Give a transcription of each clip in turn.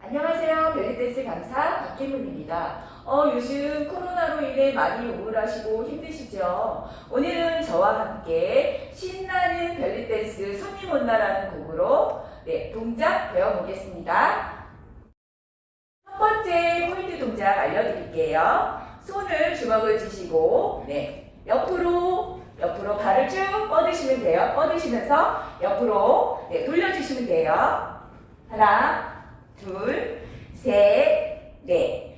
안녕하세요. 벨리댄스 강사 박기문입니다. 어, 요즘 코로나로 인해 많이 우울하시고 힘드시죠? 오늘은 저와 함께 신나는 벨리댄스 손님 온나라는 곡으로 네, 동작 배워보겠습니다. 첫 번째 포인트 동작 알려드릴게요. 손을 주먹을 쥐시고 네, 옆으로 옆으로 발을 쭉 뻗으시면 돼요. 뻗으시면서 옆으로 네, 돌려주시면 돼요. 하나, 둘, 셋, 넷.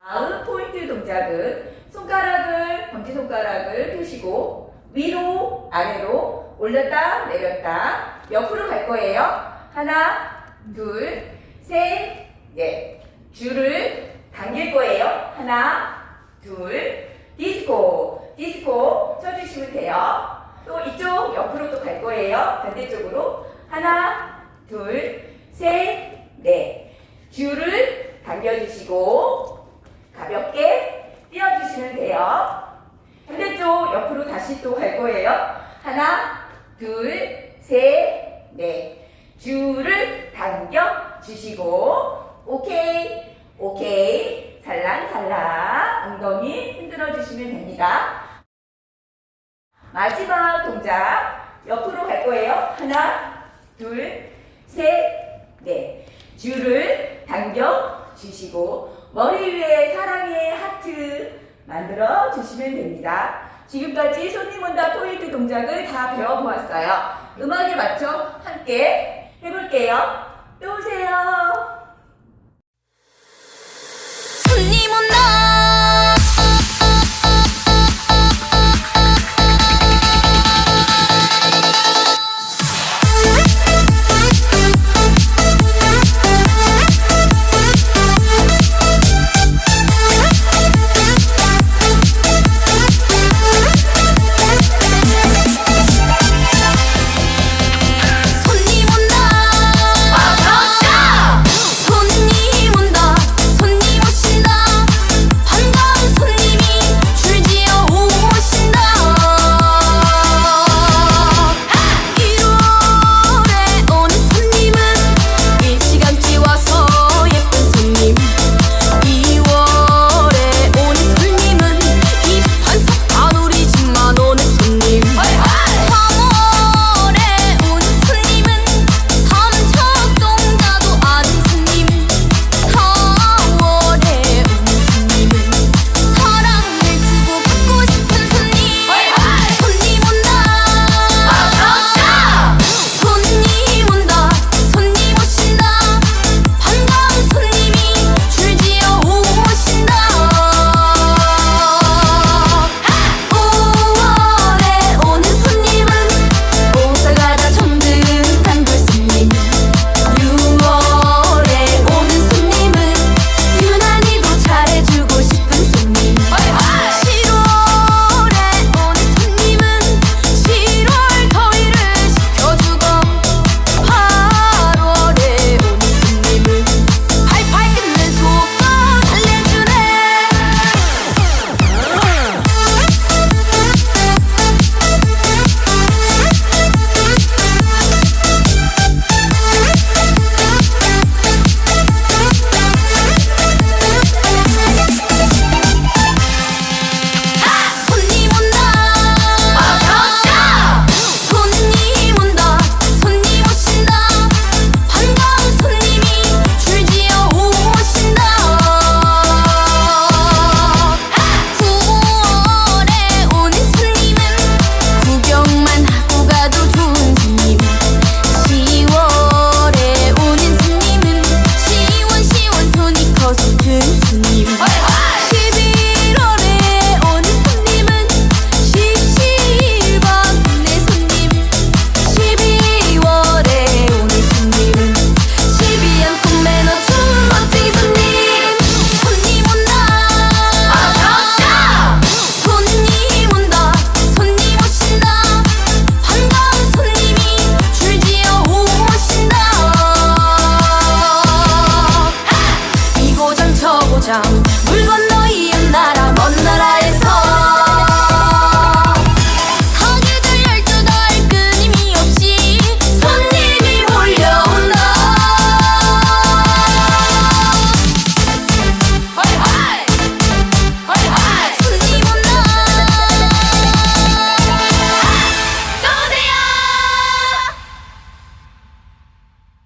다음 포인트 동작은 손가락을, 검지손가락을 펴시고 위로, 아래로 올렸다, 내렸다. 옆으로 갈 거예요. 하나, 둘, 셋, 넷. 줄을 당길 거예요. 하나, 둘, 디스코, 디스코 쳐주시면 돼요. 또 이쪽 옆으로 또 갈 거예요. 반대쪽으로. 하나, 둘, 셋, 넷. 줄을 당겨주시고 가볍게 띄워주시면 돼요. 반대쪽 옆으로 다시 또 갈 거예요. 하나, 둘, 셋, 넷. 줄을 당겨주시고 오케이, 오케이. 살랑살랑 엉덩이 흔들어 주시면 됩니다. 마지막 동작 옆으로 갈 거예요. 하나, 둘, 셋, 넷. 줄을 당겨 주시고 머리 위에 사랑의 하트 만들어 주시면 됩니다. 지금까지 손님 온다 포인트 동작을 다 배워보았어요. 음악에 맞춰 함께 해볼게요. yaşam